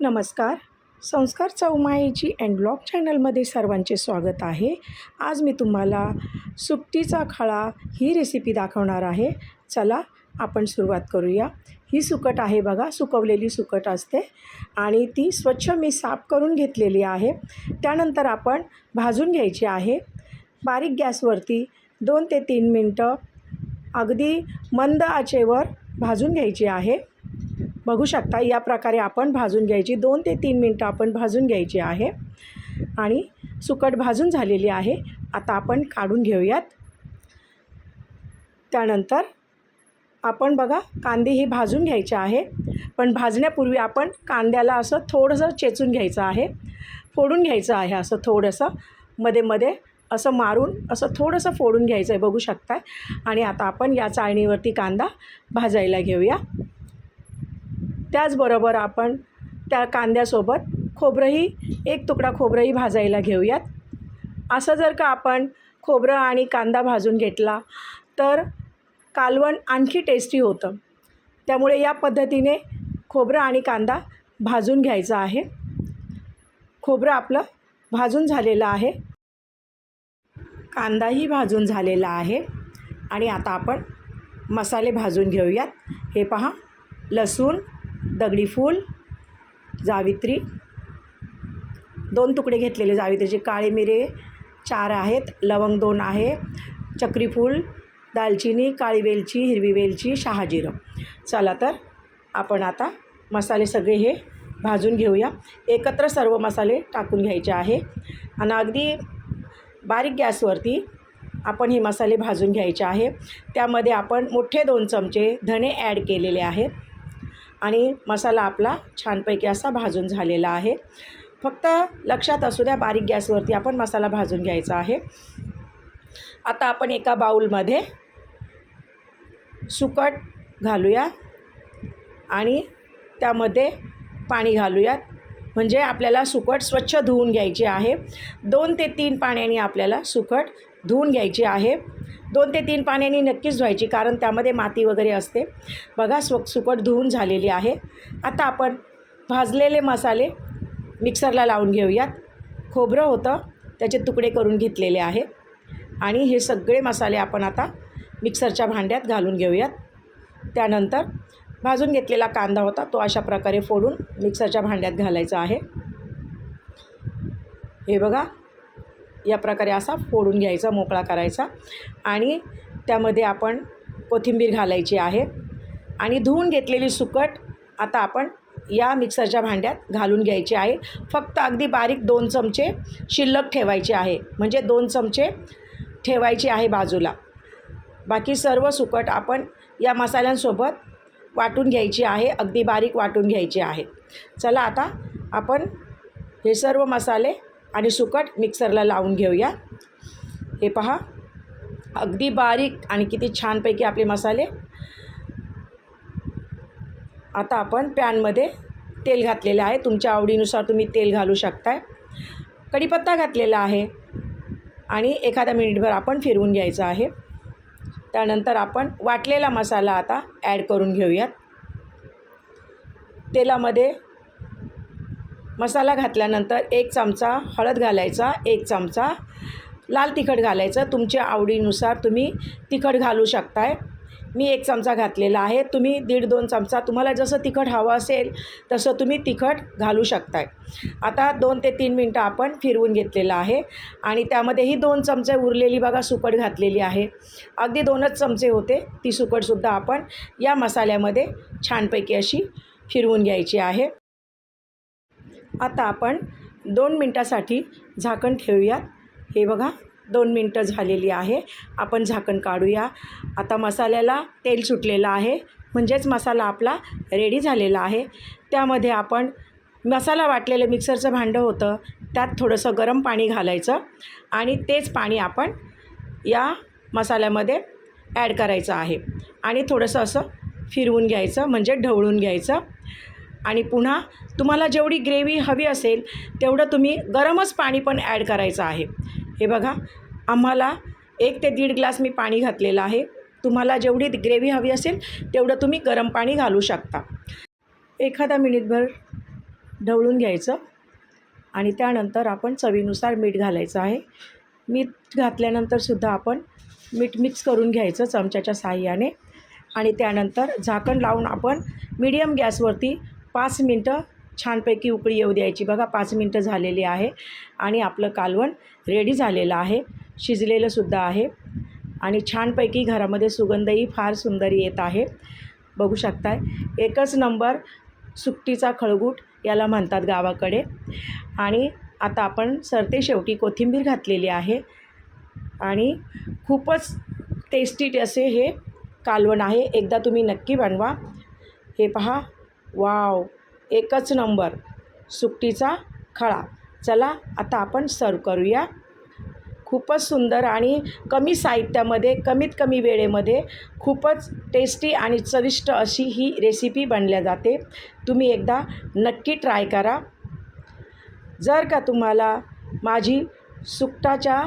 नमस्कार. संस्कार चौमाईची and blog चॅनलमध्ये सर्वांचे स्वागत आहे. आज मी तुम्हाला सुकटीचा खळा ही रेसिपी दाखवणार आहे. चला आपण सुरुवात करूया. ही सुकट आहे बघा सुकवलेली सुकट असते आणि ती स्वच्छ मी साफ करून घेतलेली आहे. त्यानंतर आपण भाजून घ्यायची आहे. बारीक गॅसवरती दोन ते तीन मिनटं अगदी मंद आचेवर भाजून घ्यायची आहे. बघू शकता या प्रकारे आपण भाजून घ्यायची. दोन ते तीन मिनटं आपण भाजून घ्यायची आहे. आणि सुकट भाजून झालेली आहे. आता आपण काढून घेऊयात. त्यानंतर आपण बघा कांदे ही भाजून घ्यायचे आहे. पण भाजण्यापूर्वी आपण कांद्याला असं थोडंसं चेचून घ्यायचं आहे. फोडून घ्यायचं आहे असं थोडंसं. मध्ये मध्ये असं मारून असं थोडंसं फोडून घ्यायचं आहे बघू शकता आणि आता आपण या चाळणीवरती कांदा भाजायला घेऊया. त्याचबरोबर आपण त्या कांद्यासोबत खोबरंही एक तुकडा खोबरंही भाजायला घेऊयात. असं जर का आपण खोबरं आणि कांदा भाजून घेतला तर कालवण आणखी टेस्टी होतं. त्यामुळे या पद्धतीने खोबरं आणि कांदा भाजून घ्यायचा आहे. खोबरं आपलं भाजून झालेलं आहे. कांदाही भाजून झालेला आहे. आणि आता आपण मसाले भाजून घेऊयात. हे पहा लसूण दगडी फूल जावित्री. दोन तुकडे घेतलेले जावित्रीचे. काळे मिरे चार आहेत लवंग दोन आहे चक्रीफूल दालचिनी काळी वेलची हिरवी वेलची शहाजिरं चला तर आपण आता मसाले सगळे हे भाजून घेऊया. एकत्र सर्व मसाले टाकून घ्यायचे आहे. आणि अगदी बारीक गॅसवरती आपण हे मसाले भाजून घ्यायचे आहे. त्यामध्ये आपण मोठे दोन चमचे धणे ॲड केलेले आहेत. आणि मसाला आपला छानपैकी असा भाजून झालेला आहे. फक्त लक्षात असू द्या बारीक गॅसवरती आपण मसाला भाजून घ्यायचा आहे. आता आपण एका बाऊलमध्ये सुकट घालूया आणि त्यामध्ये पाणी घालूयात. म्हणजे आपल्याला सुकट स्वच्छ धुवून घ्यायची आहे. दोन ते तीन पाण्याने आपल्याला सुकट धुवून घ्यायची आहे. दोन ते तीन पाण्याने नक्कीच धुवायची कारण त्यामध्ये माती वगैरे असते. बघा स्व सुकट धुवून झालेली आहे. आता आपण भाजलेले मसाले मिक्सरला लावून घेऊयात. खोबरं होतं त्याचे तुकडे करून घेतलेले आहे. आणि हे सगळे मसाले आपण आता मिक्सरच्या भांड्यात घालून घेऊयात. त्यानंतर भाजून घेतलेला कांदा होता तो अशा प्रकारे फोडून मिक्सरच्या भांड्यात घालायचा आहे. हे बघा या प्रकारे असा फोडून घ्यायचा मोकळा करायचा. आणि त्यामध्ये आपण कोथिंबीर घालायची आहे. आणि धुवून घेतलेली सुकट आता आपण या मिक्सरच्या भांड्यात घालून घ्यायची आहे. फक्त अगदी बारीक दोन चमचे शिल्लक ठेवायचे आहे. म्हणजे दोन चमचे ठेवायचे आहे बाजूला. बाकी सर्व सुकट आपण या मसाल्यांसोबत वाटून घ्यायची आहे. अगदी बारीक वाटून घ्यायची आहे. चला आता आपण हे सर्व मसाले आणि सुकट मिक्सरला लावून घेऊया. हे पहा. अगदी बारीक आणि किती छानपैकी आपले मसाले. आता आपण पॅनमध्ये तेल घातलेलं आहे. तुमच्या आवडीनुसार तुम्ही तेल घालू शकताय. कढीपत्ता घातलेला आहे. आणि एखादा मिनिटभर आपण फिरवून घ्यायचं आहे. त्यानंतर आपण वाटलेला मसाला आता ॲड करून घेऊयात. तेलामध्ये मसाला घातल्यानंतर एक चमचा हळद घालायचा एक चमचा लाल तिखट घालायचं. तुमच्या आवडीनुसार तुम्ही तिखट घालू शकताय. मी एक चमचा घातलेला आहे. तुम्ही दीड दोन चमचा तुम्हाला जसं तिखट हवं असेल तसं तुम्ही तिखट घालू शकताय. आता दोन ते तीन मिनटं आपण फिरवून घेतलेलं आहे आणि त्यामध्येही दोन चमचे उरलेली बघा सुकट घातलेली आहे. अगदी दोनच चमचे होते. ती सुकटसुद्धा आपण या मसाल्यामध्ये छानपैकी अशी फिरवून घ्यायची आहे. आता आपण दोन मिनटासाठी झाकण ठेवूयात. हे बघा दोन मिनटं झालेली आहे. आपण झाकण काढूया. आता मसाल्याला तेल सुटलेलं आहे. म्हणजेच मसाला आपला रेडी झालेला आहे. त्यामध्ये आपण मसाला वाटलेलं मिक्सरचं भांडं होतं. त्यात थोडंसं गरम पाणी घालायचं आणि तेच पाणी आपण या मसाल्यामध्ये ॲड करायचं आहे. आणि थोडंसं असं फिरवून घ्यायचं म्हणजे ढवळून घ्यायचं. आणि पुन्हा तुम्हाला जेवढी ग्रेव्ही हवी असेल तेवढं तुम्ही गरमच पाणी पण ॲड करायचं आहे. हे बघा आम्हाला एक ते दीड ग्लास मी पाणी घातलेलं आहे. तुम्हाला जेवढी ग्रेव्ही हवी असेल तेवढं तुम्ही गरम पाणी घालू शकता. एखादा मिनिटभर ढवळून घ्यायचं आणि त्यानंतर आपण चवीनुसार मीठ घालायचं आहे. मीठ घातल्यानंतरसुद्धा आपण मीठ मिक्स करून घ्यायचं चमच्याच्या साहाय्याने आणि त्यानंतर झाकण लावून आपण मीडियम गॅसवरती पाच मिनटं छानपैकी उकळी येऊ द्यायची. बघा पाच मिनटं झालेली आहे आणि आपलं कालवण रेडी झालेलं आहे. शिजलेलंसुद्धा आहे. आणि छानपैकी घरामध्ये सुगंधही फार सुंदर येत आहे. बघू शकताय. एकच नंबर सुट्टीचा खळगूट याला म्हणतात गावाकडे. आणि आता आपण सरते शेवटी कोथिंबीर घातलेली आहे. आणि खूपच टेस्टी असे हे कालवण आहे. एकदा तुम्ही नक्की बनवा. हे पहा. वाव एकच नंबर. सुट्टीचा खळा. चला आता आपण सर्व करूया. खूपच सुंदर आणि कमी साहित्यामध्ये कमीत कमी वेळेमध्ये खूपच टेस्टी आणि चविष्ट अशी ही रेसिपी बनल्या जाते. तुम्ही एकदा नक्की ट्राय करा. जर का तुम्हाला माझी सुकटाच्या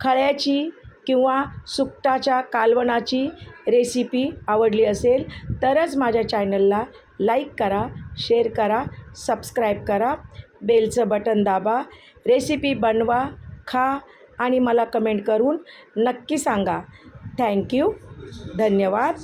खळ्याची किंवा सुकटाच्या कालवणाची रेसिपी आवडली असेल तरच माझ्या चॅनलला लाईक करा शेअर करा सबस्क्राईब करा बेलचं बटन दाबा रेसिपी बनवा खा आणि मला कमेंट करून नक्की सांगा. थँक्यू धन्यवाद.